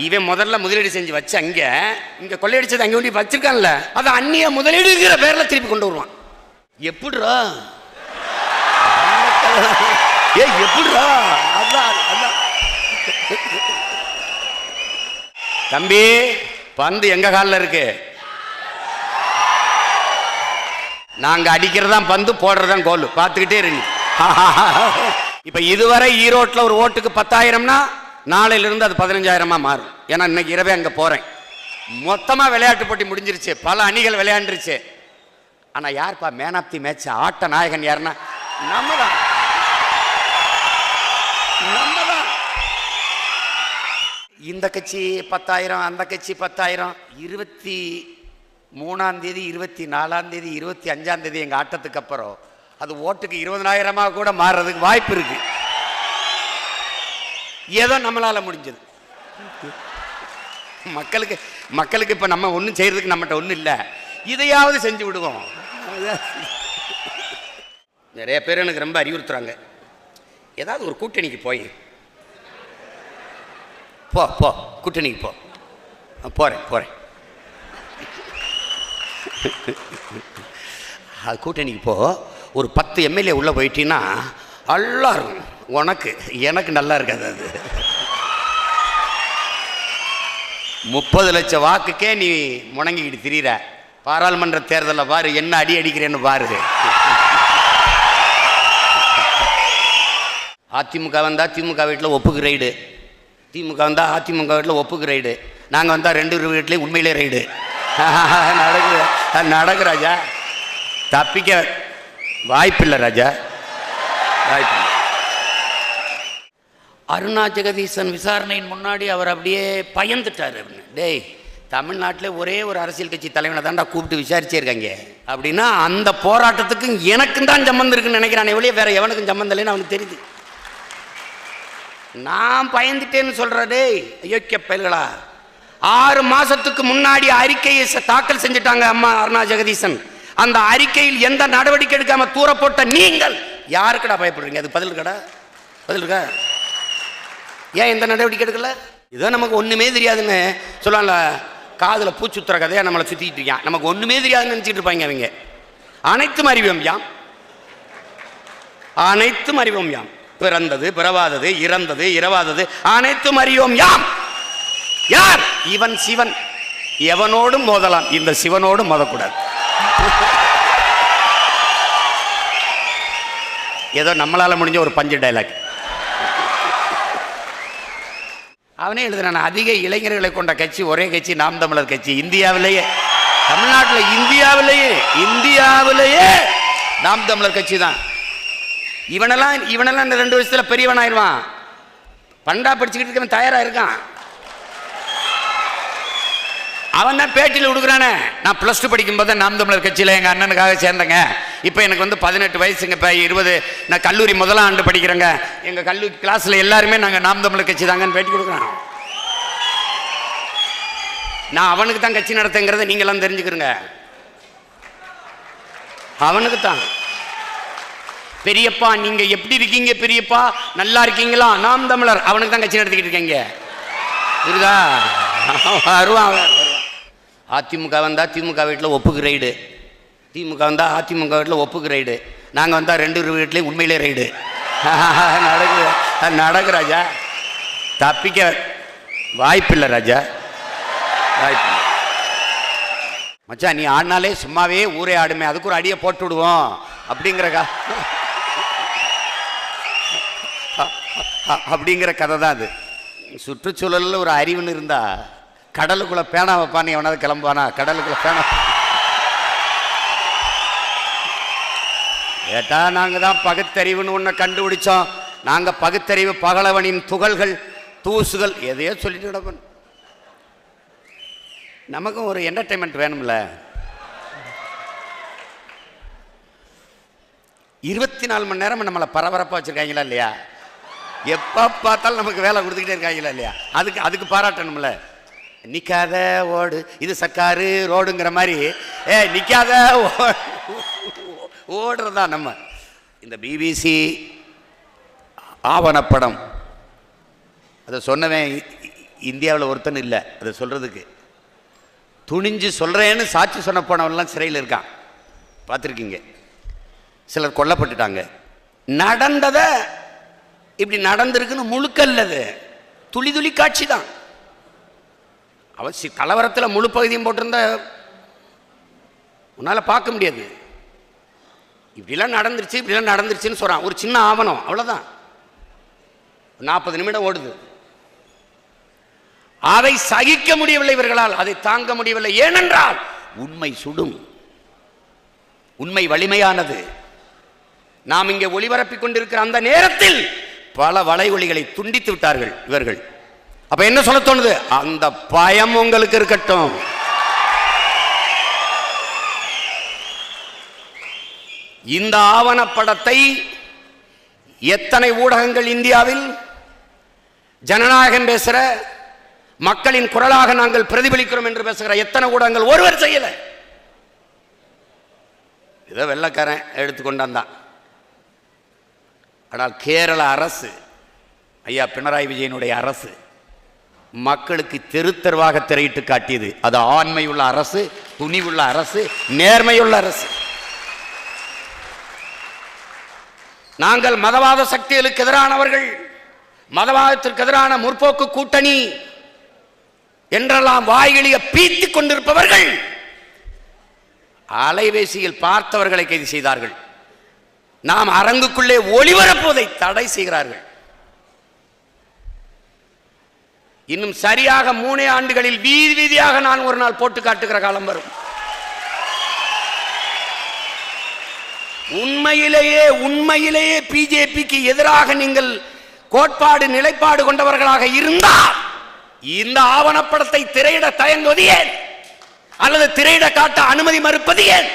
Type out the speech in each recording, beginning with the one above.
இவன் முதல்ல முதலீடு செஞ்சு வச்சு அங்க இங்க கொள்ளையடிச்சது அங்க கொண்டு வச்சிருக்கான்ல அதை அந்நிய முதலீடுங்கிற பேர்ல திருப்பி கொண்டு வருவான். எப்படிரா ஏ எப்படிரா அதான் அதான். தம்பி பந்து எங்க காலில் இருக்கு? நாங்க அடிக்கிறதா பந்து போடுறதான் கோல். பார்த்துக்கிட்டே இருங்க. இப்ப இதுவரை ஈரோட்டில் ஒரு ஓட்டுக்கு பத்தாயிரம்னா நாளையிலிருந்து அது பதினஞ்சாயிரமாக மாறும். ஏன்னா இன்னைக்கு இரவே அங்கே போகிறேன் மொத்தமாக விளையாட்டு போட்டி முடிஞ்சிருச்சு. பல அணிகள் விளையாண்டுருச்சு. ஆனால் யார்ப்பா மேன் ஆஃப் தி மேட்ச் ஆட்ட நாயகன் யாருன்னா? நம்ம தான் நம்ம தான் இந்த கட்சி பத்தாயிரம் அந்த கட்சி பத்தாயிரம். இருபத்தி மூணாம் தேதி இருபத்தி நாலாம் தேதி இருபத்தி அஞ்சாம் தேதி எங்கள் ஆட்டத்துக்கு அப்புறம் அது ஓட்டுக்கு இருபதனாயிரமாக கூட மாறுறதுக்கு வாய்ப்பு இருக்குது ஏதோ நம்மளால் முடிஞ்சது. மக்களுக்கு மக்களுக்கு இப்போ நம்ம ஒன்றும் செய்கிறதுக்கு நம்மகிட்ட ஒன்றும் இல்லை. இதையாவது செஞ்சு விடுவோம். நிறைய பேர் எனக்கு ரொம்ப அறிவுறுத்துறாங்க. ஏதாவது ஒரு கூட்டணிக்கு போய். போ போ கூட்டணிக்கு போ. போகிறேன் போகிறேன் அது கூட்டணிக்கு போ. ஒரு பத்து எம்எல்ஏ உள்ளே போயிட்டீங்கன்னா நல்லா இருக்கும் உனக்கு எனக்கு நல்லா இருக்காது அது. முப்பது லட்சம் வாக்குக்கே நீ முணங்கிக்கிட்டு திரியிற. பாராளுமன்ற தேர்தலில் பாரு என்ன அடி அடிக்கிறேன்னு பாரு. அதிமுக வந்தா திமுக வீட்டில் ஒப்புக்கு ரைடு. திமுக வந்தா அதிமுக வீட்டில் ஒப்புக்கு ரைடு. நாங்கள் வந்தால் ரெண்டு வீட்லேயும் உண்மையிலே ரைடு. நடக்குது. நடக்கு ராஜா. தப்பிக்க வாய்ப்பில்லை ராஜா. அருணா ஜெகதீசன் விசாரணையின் முன்னாடி அவர் அப்படியே பயந்துட்டார் அப்படின்னு. டேய் தமிழ்நாட்டில் ஒரே ஒரு அரசியல் கட்சி தலைவனை தான்டா கூப்பிட்டு விசாரிச்சிருக்காங்க அப்படின்னா அந்த போராட்டத்துக்கும் எனக்கும் தான் சம்மந்தம் இருக்குன்னு நினைக்கிறான் எவ்வளோ வேற எவனுக்கும் சம்மந்தம் இல்லைன்னு அவனுக்கு தெரியுது. நான் பயந்துட்டேன்னு சொல்ற டேய் அயோக்கிய பயல்களா. ஆறு மாசத்துக்கு முன்னாடி அறிக்கையை தாக்கல் செஞ்சுட்டாங்க அம்மா அருணா ஜெகதீசன். அந்த அறிக்கையில் எந்த நடவடிக்கை எடுக்காம தூரப்போட்ட நீங்கள். யாருக்கடா பயப்படுறீங்க? அது பதில் இருக்கடா? பதில் இருக்கா? ஏன் எந்த நடவடிக்கை எடுக்கல? இதோ நமக்கு ஒண்ணுமே தெரியாதுன்னு சொல்லலாம்ல காதுல பூச்சுத்துற கதையாக நம்மளை சுத்திட்டு இருக்கான். நமக்கு ஒன்றுமே தெரியாதுன்னு நினைச்சிட்டு இருப்பாங்க அவங்க அனைத்தும் அறிவோம் யாம். அனைத்தும் அறிவோம் யாம். பிறந்தது பிறவாதது இறந்தது இரவாதது. அனைத்தும் அறியோம் யாம். யார்? இவன் சிவன். எவனோடும் மோதலாம். இந்த சிவனோடும் மோதக்கூடாது. ஏதோ நம்மளால் முடிஞ்ச ஒரு பஞ்சு டைலாக் அவனே எழுதுறான் அதிக இளைஞர்களை கொண்ட கட்சி ஒரே கட்சி நாம் தமிழர் கட்சி. இந்தியாவிலேயே தமிழ்நாட்டில் இந்தியாவிலேயே இந்தியாவிலேயே நாம் தமிழர் கட்சி தான் இவனெல்லாம் இவனெல்லாம் இந்த ரெண்டு வருஷத்தில் பெரியவன் ஆயிடுவான் பண்டா படிச்சுக்கிட்டு இருக்கவன் தயாராக இருக்கான். அவன் தான் பேட்டியில் கொடுக்குறானே நான் ப்ளஸ் டூ படிக்கும்போது நாம் தமிழர் கட்சியில் எங்கள் அண்ணனுக்காக சேர்ந்தேங்க. இப்போ எனக்கு வந்து பதினெட்டு வயசுங்க இப்போ இருபது. நான் கல்லூரி முதலாம் ஆண்டு படிக்கிறேங்க. எங்கள் கல்லூரி கிளாஸில் எல்லாருமே நாங்கள் நாம் தமிழர் கட்சி தாங்கன்னு பேட்டி கொடுக்குறான். நான் அவனுக்கு தான் கட்சி நடத்துங்கிறத நீங்களாம் தெரிஞ்சுக்கிறங்க. அவனுக்கு தான். பெரியப்பா நீங்க எப்படி இருக்கீங்க பெரியப்பா? நல்லா இருக்கீங்களா? நாம் தமிழர். அவனுக்கு தான் கட்சி நடத்திக்கிட்டு இருக்கீங்க. புரியுதா? வருவான் அவன், வருவான். அதிமுக வந்தால் திமுக வீட்டில் ஒப்புக்கு ரைடு. திமுக வந்தால் அதிமுக வீட்டில் ஒப்புக்கு ரைடு. நாங்கள் வந்தால் ரெண்டு வீட்லேயும் உண்மையிலே ரைடு. நடக்குது. நடக்கு ராஜா. தப்பிக்க வாய்ப்பில்லை ராஜா. வாய்ப்பு மச்சான் நீ ஆடினாலே சும்மாவே ஊரே ஆடுமே. அதுக்கு ஒரு அடியை போட்டு விடுவோம். அப்படிங்கிறக்கா அப்படிங்கிற கதை தான் அது. சுற்றுச்சூழலில் ஒரு அறிவுன்னு இருந்தா கடலுக்குள்ளே பேனா வைப்பான்னு எவனாவது கிளம்புவானா? கடலுக்குள்ளே பேனா. ஏட்டா நாங்கள் தான் பகுத்தறிவுன்னு ஒன்று கண்டுபிடிச்சோம். நாங்கள் பகுத்தறிவு பகலவனின் துகள்கள் தூசுகள் எதையோ சொல்லிட்டு கிடப்போம். நமக்கும் ஒரு என்டர்டைன்மெண்ட் வேணும்ல. இருபத்தி நாலு மணி நேரம் நம்மளை பரபரப்பாக வச்சுருக்காங்களா இல்லையா? எப்போ பார்த்தாலும் நமக்கு வேலை கொடுத்துக்கிட்டே இருக்காங்களா இல்லையா? அதுக்கு அதுக்கு பாராட்டணும்ல. நிற்காத ஓடு. இது சர்க்காரு ரோடுங்கிற மாதிரி. ஏ நிற்காத ஓடுறதா நம்ம. இந்த பிபிசி ஆவணப்படம். அதை சொன்னவன் இந்தியாவில் ஒருத்தன் இல்லை. அதை சொல்கிறதுக்கு துணிஞ்சு சொல்கிறேன்னு சாட்சி சொன்ன போனவெல்லாம் சிறையில் இருக்கான். பார்த்துருக்கீங்க. சிலர் கொல்லப்பட்டுட்டாங்க. நடந்ததை இப்படி நடந்திருக்குன்னு முழுக்கல்லது. துளி துளி காட்சி தான். அவன் சி கலவரத்தில் முழு பகுதியும் போட்டிருந்தா உன்னால் பார்க்க முடியாது. இப்படிலாம் நடந்துருச்சு இப்படிலாம் நடந்துருச்சுன்னு சொல்கிறான் ஒரு சின்ன ஆவணம் அவ்வளோதான் நாற்பது நிமிடம் ஓடுது. அதை சகிக்க முடியவில்லை இவர்களால் அதை தாங்க முடியவில்லை. ஏனென்றால் உண்மை சுடும். உண்மை வலிமையானது. நாம் இங்கே ஒளிபரப்பிக் கொண்டிருக்கிற அந்த நேரத்தில் பல வளைவொலிகளை துண்டித்து விட்டார்கள் இவர்கள். அப்ப என்ன சொல்ல தோணுது? அந்த பயம் உங்களுக்கு இருக்கட்டும். இந்த ஆவணப்படத்தை எத்தனை ஊடகங்கள் இந்தியாவில் ஜனநாயகம் பேசுற மக்களின் குரலாக நாங்கள் பிரதிபலிக்கிறோம் என்று பேசுகிற எத்தனை ஊடகங்கள் ஒருவர் செய்யல? இதை வெள்ளக்காரன் எடுத்து கொண்டாந்தான். ஆனால் கேரள அரசு ஐயா பினராயி விஜயனுடைய அரசு மக்களுக்கு தெருத்தெருவாக திரையிட்டு காட்டியது. அது ஆண்மையுள்ள அரசு துணிவுள்ள அரசு நேர்மையுள்ள அரசு. நாங்கள் மதவாத சக்திகளுக்கு எதிரானவர்கள் மதவாதத்திற்கு எதிரான முற்போக்கு கூட்டணி என்றெல்லாம் வாய்களிய பீத்திக் கொண்டிருப்பவர்கள் அலைபேசியில் பார்த்தவர்களை கைது செய்தார்கள். நாம் அரங்குக்குள்ளே ஒளிபரப்புவதை தடை செய்கிறார்கள். இன்னும் சரியாக மூணே ஆண்டுகளில் வீதி வீதியாக நான் ஒரு நாள் போட்டு காட்டுகிற காலம் வரும். உண்மையிலேயே உண்மையிலேயே பிஜேபிக்கு எதிராக நீங்கள் கோட்பாடு நிலைப்பாடு கொண்டவர்களாக இருந்தால் இந்த ஆவணப்படத்தை திரையிட தயங்குவது ஏன்? அல்லது திரையிட காட்ட அனுமதி மறுப்பது ஏன்?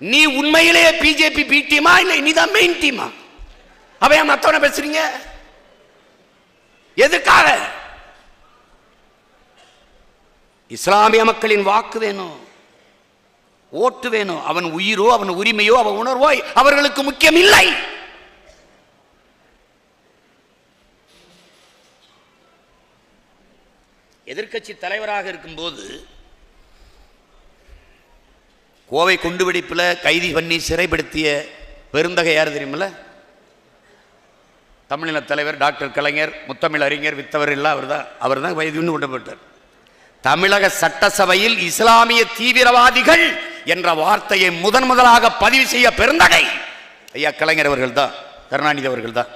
நீ உண்மையிலேயே பிஜேபி பி டீமா இல்லை நீ தான் மெயின் டீமா அவையா மத்தவன பேசுறீங்க? எதுக்காக? இஸ்லாமிய மக்களின் வாக்கு வேணும் ஓட்டு வேணும் அவன் உயிரோ அவன் உரிமையோ அவன் உணர்வோ அவர்களுக்கு முக்கியம் இல்லை எதிர்க்கட்சி தலைவராக இருக்கும்போது கோவை குண்டுவெடிப்பில் கைதி பண்ணி சிறைப்படுத்திய பெருந்தகை யார் தெரியுமில்ல? தமிழின தலைவர் டாக்டர் கலைஞர் முத்தமிழ் அறிஞர் வித்தவர் எல்லாம் அவர் தான் அவர் தான் கைது கொண்டப்பட்டார். தமிழக சட்டசபையில் இஸ்லாமிய தீவிரவாதிகள் என்ற வார்த்தையை முதன் முதலாக பதிவு செய்ய பெருந்தகை. ஐயா கலைஞர் அவர்கள் தான் கருணாநிதி அவர்கள் தான்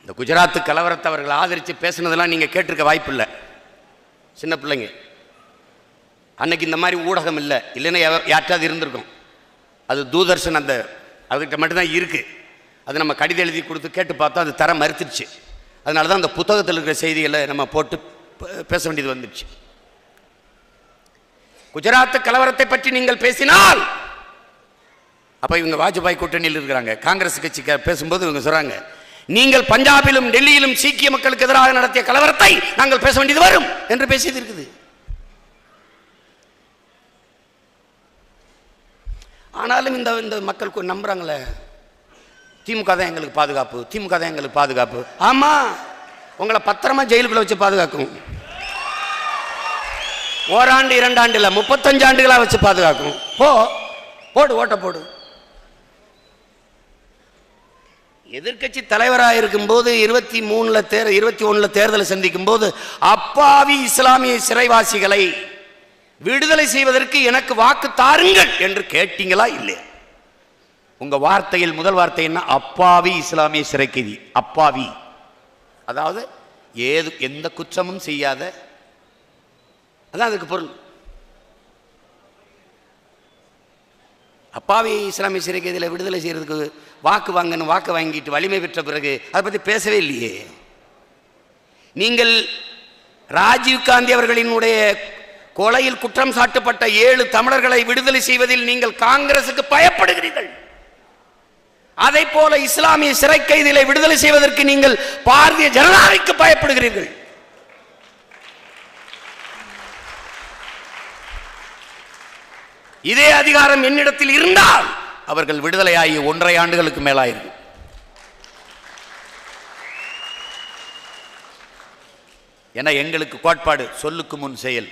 இந்த குஜராத்து கலவரத்தை அவர்கள் ஆதரித்து பேசுனதெல்லாம் நீங்கள் கேட்டிருக்க வாய்ப்பில்லை. சின்ன பிள்ளைங்க. அன்னைக்கு இந்த மாதிரி ஊடகம் இல்லை. இல்லைன்னா எவ- யார்ட்டாவது இருந்திருக்கும். அது தூதர்ஷன் அந்த அதுக்கிட்ட மட்டும்தான் இருக்குது அது நம்ம கடிதம் எழுதி கொடுத்து கேட்டு பார்த்தா அது தர மறுத்துருச்சு அதனால தான் அந்த புத்தகத்தில் இருக்கிற செய்திகளை நம்ம போட்டு பே- பேச வேண்டியது வந்துடுச்சு. குஜராத் கலவரத்தை பற்றி நீங்கள் பேசினால் அப்போ இவங்க வாஜ்பாய் கூட்டணியில் இருக்கிறாங்க. காங்கிரஸ் கட்சி பேசும்போது இவங்க சொல்றாங்க நீங்கள் பஞ்சாபிலும் டெல்லியிலும் சீக்கிய மக்களுக்கு எதிராக நடத்திய கலவரத்தை நாங்கள் பேச வேண்டியது வரும் என்று பேசியது இருக்குது. ஆனாலும் இந்த இந்த மக்கள் கொ- நம்புறாங்களே திமுக தான் எங்களுக்கு பாதுகாப்பு திமுக தான் எங்களுக்கு பாதுகாப்பு. ஆமா. உங்களை பத்திரமா ஜெயிலுக்குள்ள வச்சு பாதுகாக்கும். ஓராண்டு இரண்டாண்டு இல்ல முப்பத்தஞ்சு ஆண்டுகளா வச்சு பாதுகாக்கும். போ போடு ஓட்ட போடு. எதிர்க்கட்சி தலைவராக இருக்கும்போது இருபத்தி மூணுல தேர் இருபத்தி ஒண்ணுல தேர்தலை சந்திக்கும் போது அப்பாவி இஸ்லாமிய சிறைவாசிகளை விடுதலை செய்வதற்கு எனக்கு வாக்கு தாருங்கள் என்று கேட்டீங்களா இல்லையா? உங்க வார்த்தையில் முதல் வார்த்தை என்ன? அப்பாவி இஸ்லாமிய சிறைக்கைதி அப்பாவி. அதாவது ஏது எந்த குற்றமும் செய்யாத அதான் அதுக்கு பொருள். அப்பாவி இஸ்லாமிய சிறைக்கைதியில் விடுதலை செய்யறதுக்கு வாக்கு வாங்கணும் வாக்கு வாங்கிட்டு வலிமை பெற்ற பிறகு அதை பற்றி பேசவே இல்லையே. நீங்கள் ராஜீவ் காந்தி அவர்களினுடைய கொலையில் குற்றம் சாட்டப்பட்ட ஏழு தமிழர்களை விடுதலை செய்வதில் நீங்கள் காங்கிரசுக்கு பயப்படுகிறீர்கள். அதை போல இஸ்லாமிய சிறை கைதிகளை விடுதலை செய்வதற்கு நீங்கள் பாரதிய ஜனதாவிற்கு பயப்படுகிறீர்கள். இதே அதிகாரம் என்னிடத்தில் இருந்தால் அவர்கள் விடுதலையாகி ஒன்றரை ஆண்டுகளுக்கு மேலாயிருக்கும் என எங்களுக்கு கோட்பாடு சொல்லுக்கு முன் செயல்.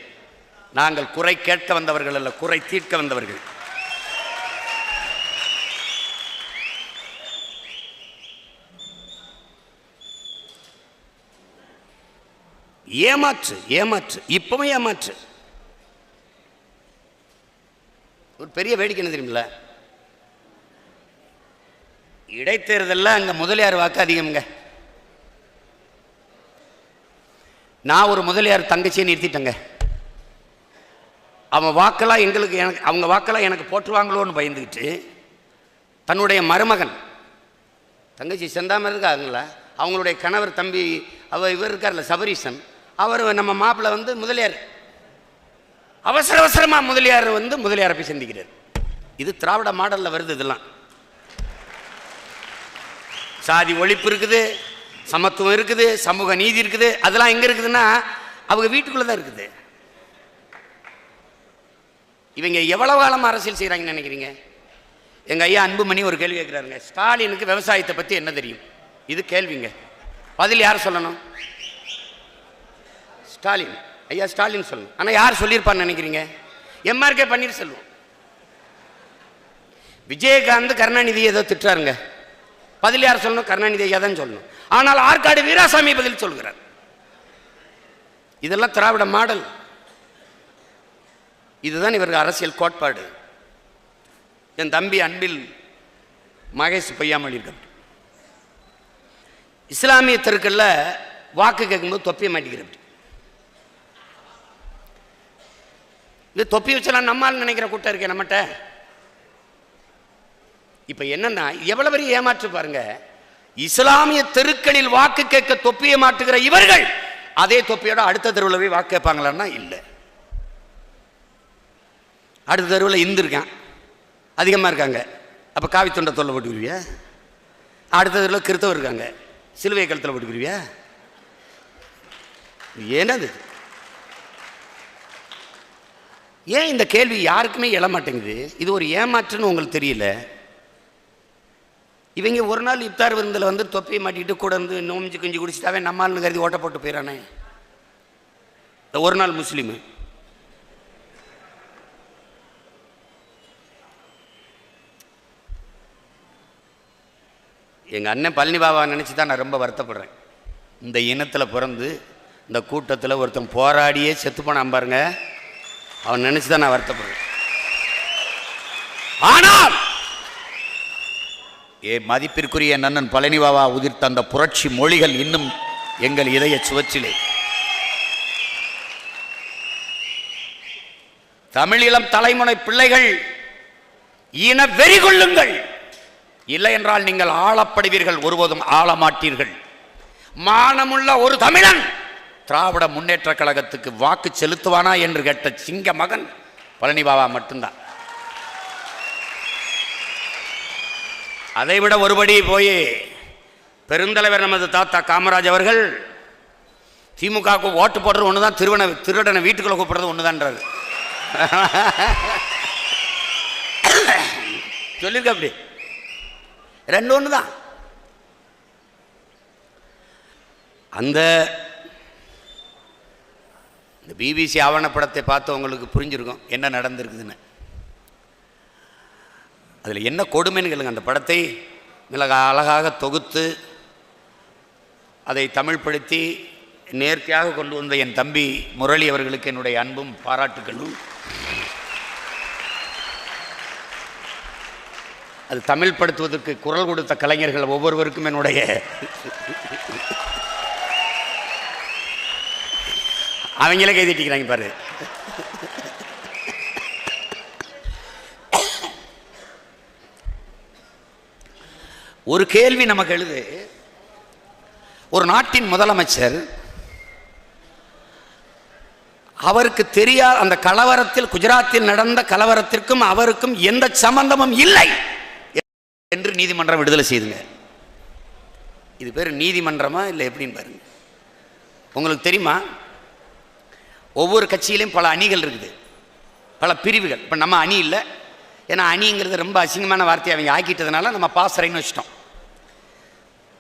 நாங்கள் குறை கேட்க வந்தவர்கள் அல்ல குறை தீர்க்க வந்தவர்கள். ஏமாற்று ஏமாற்று. இப்பவும் ஏமாற்று. ஒரு பெரிய வேடிக்கை என்ன தெரியுமில்ல? இடைத்தேர்தலில் அங்கே முதலியார் வாக்கு அதிகம்ங்க. நான் ஒரு முதலியார் தங்கச்சியை நிறுத்திட்டேங்க. அவன் வாக்கெல்லாம் எங்களுக்கு எனக்கு அவங்க வாக்கெல்லாம் எனக்கு போட்டுருவாங்களோன்னு பயந்துக்கிட்டு தன்னுடைய மருமகன் தங்கச்சி செந்தாமல் இருக்காங்களா அவங்களுடைய கணவர் தம்பி அவர் இவர் இருக்கார்ல சபரீசன் அவர் நம்ம மாப்பிள்ளை வந்து முதலியார். அவசர அவசரமாக முதலியார் வந்து முதலியாரை போய் சந்திக்கிறார். இது திராவிட மாடலில் வருது இதெல்லாம். சாதி ஒழிப்பு இருக்குது சமத்துவம் இருக்குது சமூக நீதி இருக்குது அதெல்லாம் எங்கே இருக்குதுன்னா அவங்க வீட்டுக்குள்ளே தான் இருக்குது. இவங்க எவ்வளோ காலம் அரசியல் செய்கிறாங்கன்னு நினைக்கிறீங்க? எங்கள் ஐயா அன்புமணி ஒரு கேள்வி கேட்குறாருங்க ஸ்டாலினுக்கு விவசாயத்தை பற்றி என்ன தெரியும்? இது கேள்விங்க. பதில் யார் சொல்லணும்? ஸ்டாலின். ஐயா ஸ்டாலின் சொல்லணும். ஆனால் யார் சொல்லியிருப்பான்னு நினைக்கிறீங்க? எம்ஆர்கே பன்னீர்செல்வம் விஜயகாந்த் கருணாநிதி ஏதோ திட்டுறாருங்க. பதில் யார் சொல்லணும்? கருணாநிதி ஐயா தான் சொல்லணும். ஆனால் ஆற்காடு வீராசாமி பதில் சொல்கிறார். இதெல்லாம் திராவிட மாடல். இதுதான் இவர்கள் அரசியல் கோட்பாடு. என் தம்பி அன்பில் மகேஷ் பொய்யாமல் இருக்க இஸ்லாமிய தெருக்கள்ல வாக்கு கேட்கும்போது தொப்பிய மாட்டேங்கிறப்படி இது தொப்பி வச்சலாம் நம்மால் நினைக்கிற கூட்டம் இருக்கே நம்மகிட்ட இப்போ என்னன்னா எவ்வளவு பெரிய ஏமாற்று பாருங்க. இஸ்லாமிய தெருக்களில் வாக்கு கேட்க தொப்பியை மாட்டுகிற இவர்கள் அதே தொப்பியோட அடுத்த தெருவில் போய் வாக்கு கேட்பாங்களான்னா இல்லை. அடுத்த தெருவில் இந்து இருக்கான். அதிகமாக இருக்காங்க. அப்போ காவி தொண்டை தொல்லை போட்டுக்குருவியா அடுத்த தெருவில் கிறித்தவர் இருக்காங்க. சிலுவை கழுத்தில் போட்டுக்கிருவியா என்னது? ஏன் இந்த கேள்வி யாருக்குமே எழமாட்டேங்குது? இது ஒரு ஏமாற்றுன்னு உங்களுக்கு தெரியல? இவங்க ஒரு நாள் இப்தார் விருந்தில் வந்து தொப்பியை மாட்டிக்கிட்டு கூட வந்து நோமிஞ்சு குஞ்சு குடிச்சிட்டாவே நம்மால்னு கருதி ஓட்ட போட்டு போயிடறானே இந்த ஒரு நாள் முஸ்லீமு. எங்கள் அண்ணன் பழனி பாபா நினச்சி தான் நான் ரொம்ப வருத்தப்படுறேன். இந்த இனத்தில் பிறந்து இந்த கூட்டத்தில் ஒருத்தன் போராடியே செத்து போனான் பாருங்கள் அவன் நினைச்சுதான் நான் வருத்தப்படுறேன். ஆனால் ஏ மதிப்பிற்குரிய நன்னன் பழனிவாவா உதிர்த்த அந்த புரட்சி மொழிகள் இன்னும் எங்கள் இதய சுவற்றிலே. தமிழீழம் தலைமுறை பிள்ளைகள் இன வெறி கொள்ளுங்கள். இல்லை என்றால் நீங்கள் ஆளப்படுவீர்கள் ஒருபோதும் ஆளமாட்டீர்கள். மானமுள்ள ஒரு தமிழன் திராவிட முன்னேற்ற கழகத்துக்கு வாக்கு செலுத்துவானா என்று கேட்ட சிங்க மகன் பழனி பாபா மட்டும்தான். அதைவிட ஒருபடி போய் பெருந்தலைவர் நமது தாத்தா காமராஜ் அவர்கள் திமுகவுக்கு ஓட்டு போடுறது ஒன்று தான் திருவன திருடனை வீட்டுக்குள்ளே கூப்பிடுறது ஒன்று தான்றாரு சொல்லியிருக்க அப்படி. ரெண்டு ஒன்று தான் அந்த பிபிசி ஆவணப்படத்தை பார்த்து உங்களுக்கு புரிஞ்சிருக்கும் என்ன நடந்திருக்குதுன்னு. அதில் என்ன கொடுமைன்னு கேளுங்க அந்த படத்தை மிளக அழகாக தொகுத்து அதை தமிழ்படுத்தி நேர்த்தியாக கொண்டு வந்த என் தம்பி முரளி அவர்களுக்கு என்னுடைய அன்பும் பாராட்டுகளும். அது தமிழ் படுத்துவதற்கு குரல் கொடுத்த கலைஞர்கள் ஒவ்வொருவருக்கும் என்னுடைய அவங்களே கைதிட்டிக்கிறாங்க பாரு. ஒரு கேள்வி நமக்கு எழுது. ஒரு நாட்டின் முதலமைச்சர் அவருக்கு தெரியாத அந்த கலவரத்தில் குஜராத்தில் நடந்த கலவரத்திற்கும் அவருக்கும் எந்த சம்பந்தமும் இல்லை என்று நீதிமன்றம் விடுதலை செய்துங்க. இது பேர் நீதிமன்றமா இல்லை எப்படின்னு பாருங்க. உங்களுக்கு தெரியுமா? ஒவ்வொரு கட்சியிலையும் பல அணிகள் இருக்குது. பல பிரிவுகள். இப்போ நம்ம அணி இல்லை. ஏன்னா அணிங்கிறது ரொம்ப அசிங்கமான வார்த்தையை அவங்க ஆக்கிட்டதுனால நம்ம பாசறைன்னு வச்சிட்டோம்.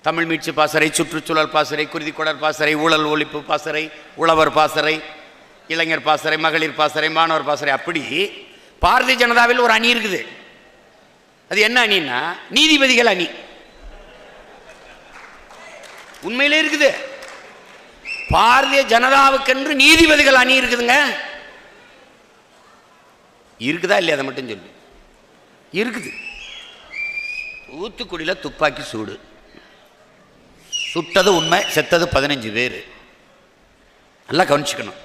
தமிழ் மீட்சி பாசறை சுற்றுச்சூழல் பாசறை குருதிக்குடர் பாசறை ஊழல் ஒழிப்பு பாசறை உழவர் பாசறை இளைஞர் பாசறை மகளிர் பாசறை மாணவர் பாசறை அப்படி பாரதிய ஜனதாவில் ஒரு அணி இருக்குது. அது என்ன அணின்னா நீதிபதிகள் அணி. உண்மையிலே இருக்குது. பாரதிய ஜனதாவுக்கென்று நீதிபதிகள் அணி இருக்குதுங்க. இருக்குதா இல்லையா அதை மட்டும் சொல்லு. இருக்குது. ஊத்துக்குடியில் துப்பாக்கி சூடு. சுட்டது உண்மை செத்தது பதினஞ்சு பேர். நல்லா கவனிச்சுக்கணும்.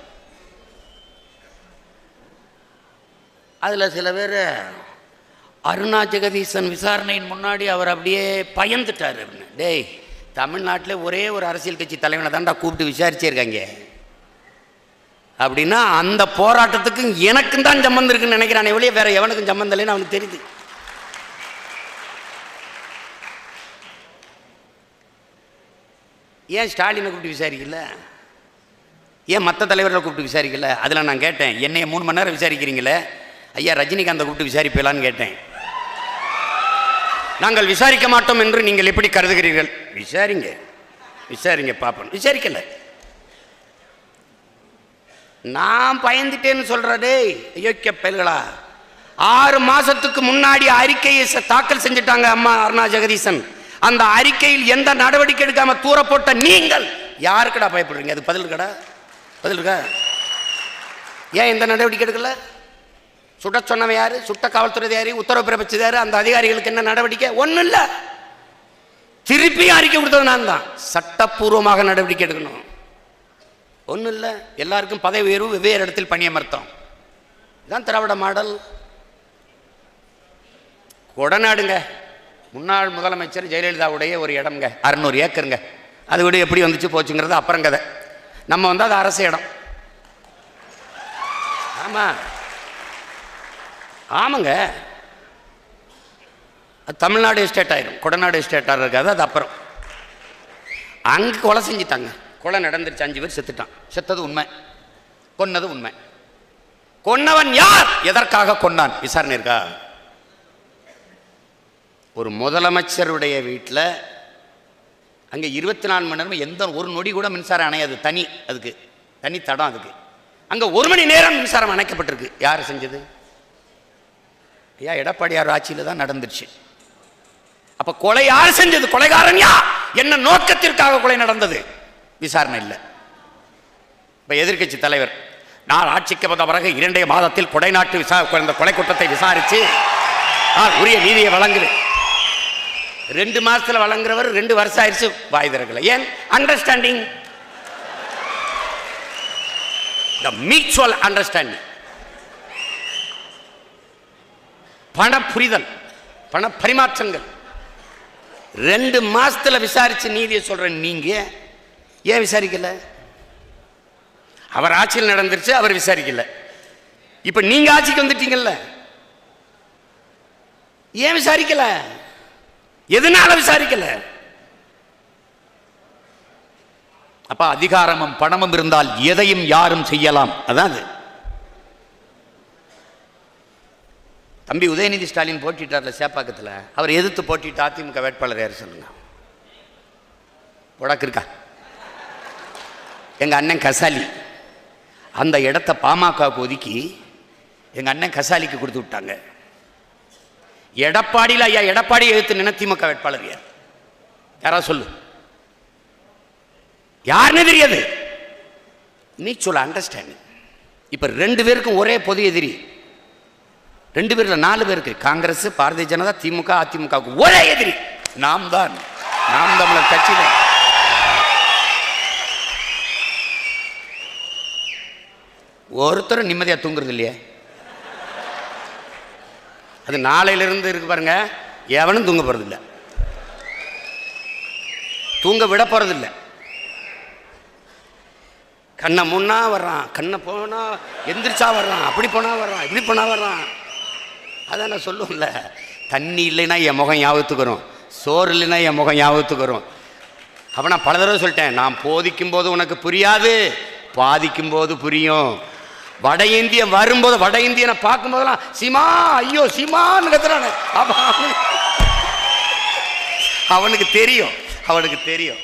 அதில் சில பேர் அருணா ஜெகதீசன் விசாரணையின் முன்னாடி அவர் அப்படியே பயந்துட்டார் அப்படின்னு. டேய் தமிழ்நாட்டில் ஒரே ஒரு அரசியல் கட்சி தலைவனை தான்டா கூப்பிட்டு விசாரிச்சிருக்காங்க. அப்படின்னா அந்த போராட்டத்துக்கும் எனக்கும் தான் சம்மந்தம் இருக்குன்னு நினைக்கிறானே ஒழிய வேற எவனுக்கும் சம்மந்தம் இல்லைன்னு அவனுக்கு தெரியுது. ஏன் ஸ்டாலினை கூப்பிட்டு விசாரிக்கல? ஏன் மற்ற தலைவர்களை கூப்பிட்டு விசாரிக்கல? அதில் நான் கேட்டேன். என்னைய மூணு மணி நேரம் விசாரிக்கிறீங்களே? ஐயா ரஜினிகாந்தை கூப்பிட்டு விசாரிப்பீங்களான்னு கேட்டேன். நாங்கள் விசாரிக்க மாட்டோம் என்று நீங்கள் எப்படி கருதுகிறீர்கள்? விசாரிங்க. விசாரிங்க பாப்போம் விசாரிக்கல. நான் பயந்துட்டேன்னு சொல்றடே ஐயோக்கிய பயல்களா? ஆறு மாசத்துக்கு முன்னாடி அறிக்கையை தாக்கல் செஞ்சுட்டாங்க அம்மா அருணா ஜெகதீசன். அந்த அறிக்கையில் எந்த நடவடிக்கை எடுக்காம தூர போட்ட நீங்கள்? யாருக்கடா பயப்படுறீங்க? அது பதில் இருக்கடா பதில் இருக்கா ஏன் எந்த நடவடிக்கை எடுக்கல? சுட சொன்னவன் யாரு? சுட்ட காவல்துறை யாரு? உத்தரவு பிறப்பிச்சது யாரு அந்த அதிகாரிகளுக்கு என்ன நடவடிக்கை? ஒன்றும் இல்லை திருப்பி அறிக்கை கொடுத்தது நான் தான். சட்டப்பூர்வமாக நடவடிக்கை எடுக்கணும். ஒன்றும் இல்லை எல்லாருக்கும் பதவி உயர்வு வெவ்வேறு இடத்தில் பணியமர்த்தம் இதுதான் திராவிட மாடல். கொடநாடுங்க. முன்னாள் முதலமைச்சர் ஜெயலலிதாவுடைய ஒரு இடம்ங்க. அறநூறு ஏக்கருங்க. அது விட எப்படி வந்துச்சு போச்சுங்கிறது அப்புறம் கதை நம்ம வந்து அது அரசு இடம். ஆமாம் ஆமாங்க. அது தமிழ்நாடு எஸ்டேட் ஆயிரும். கொடநாடு எஸ்டேட்டாக இருக்காது அது அப்புறம். அங்கே கொலை செஞ்சிட்டாங்க. கொலை நடந்துருச்சு அஞ்சு பேர் செத்துட்டான். செத்தது உண்மை. கொன்னது உண்மை. கொன்னவன் யார்? எதற்காக கொன்னான்? விசாரணை இருக்கா? ஒரு முதலமைச்சருடைய வீட்டில் அங்கே இருபத்தி நாலு மணி நேரம் எந்த ஒரு நொடி கூட மின்சாரம் அணையாது. தனி அதுக்கு. தனி தடம் அதுக்கு. அங்கே ஒரு மணி நேரம் மின்சாரம் அணைக்கப்பட்டிருக்கு. யார் செஞ்சது? ஐயா எடப்பாடியார் ஆட்சியில் தான் நடந்துருச்சு. அப்ப கொலை யார் செஞ்சது? கொலைகாரன் யா என்ன நோக்கத்திற்காக கொலை நடந்தது? விசாரணை இல்லை. இப்ப எதிர்க்கட்சி தலைவர் நான் ஆட்சிக்கு வந்த பிறகு இரண்டே மாதத்தில் கொடைநாட்டு விசா இந்த கொலை குற்றத்தை விசாரித்து நான் உரிய நீதியை வழங்குது ரெண்டு மாசத்துல வழங்குறவர் ரெண்டு வருஷம் ஆயிடுச்சு வாய் திறக்கல. ஏன்? அண்டர்ஸ்டாண்டிங் த மியூச்சுவல் அண்டர்ஸ்டாண்டிங் பண புரிதல் பண பரிமாற்றங்கள் ரெண்டு மாசத்துல விசாரிச்சு நீதியை சொல்றேன் நீங்க ஏன் விசாரிக்கல? அவர் ஆட்சியில் நடந்துருச்சு அவர் விசாரிக்கல. இப்ப நீங்க ஆட்சிக்கு வந்துட்டீங்கல்ல? ஏன் விசாரிக்கல? எதனால விசாரிக்கல? அப்ப அதிகாரமும் பணமும் இருந்தால் எதையும் யாரும் செய்யலாம். அதான் அது. தம்பி உதயநிதி ஸ்டாலின் போட்டிட்டார்ல சேப்பாக்கத்தில் அவர் எதிர்த்து போட்டிட்டு அதிமுக வேட்பாளர் யார் சொல்லுங்க? உடக்கு இருக்கா? எங்கள் அண்ணன் கசாலி. அந்த இடத்த பாமகவுக்கு ஒதுக்கி எங்கள் அண்ணன் கசாலிக்கு கொடுத்து விட்டாங்க. எடப்பாடியில் ஐயா எடப்பாடி எதிர்த்து நின திமுக வேட்பாளர் யார்? யாரா சொல்லு. யாருன்னு தெரியாது. நீ அண்டர்ஸ்டாண்டிங் இப்போ ரெண்டு பேருக்கும் ஒரே பொது எதிரி. ரெண்டு பேரில் நாலு பேருக்கு காங்கிரஸ் பாரதிய ஜனதா திமுக அதிமுகவுக்கு ஒரே எதிரி. நாம் தான் நாம் தமிழர் கட்சி ஒருத்தரும் நிம்மதியா தூங்குறது இல்லையே? அது நாளையிலிருந்து இருக்கு பாருங்க எவனும் தூங்க போகிறதில்ல தூங்க விட போறது கண்ணை முன்னா வர்றான் கண்ணை போனா எந்திரிச்சா வர்றான் அப்படி போனா வர்றான் இப்படி போனா வர்றான். அதான் நான் சொல்லுவோம்ல தண்ணி இல்லைன்னா என் முகம் ஞாபகத்துக்கு வரும். சோறு இல்லைன்னா என் முகம் ஞாபகத்துக்கு வரும். அப்போ நான் பல தடவை சொல்லிட்டேன் நான் போதிக்கும் போது உனக்கு புரியாது பாதிக்கும் போது புரியும். வட இந்தியன் வரும்போது வட இந்தியனை பார்க்கும்போதெல்லாம் சீமா ஐயோ சீமான்னு கத்துறானு. அவனுக்கு தெரியும் அவனுக்கு தெரியும்.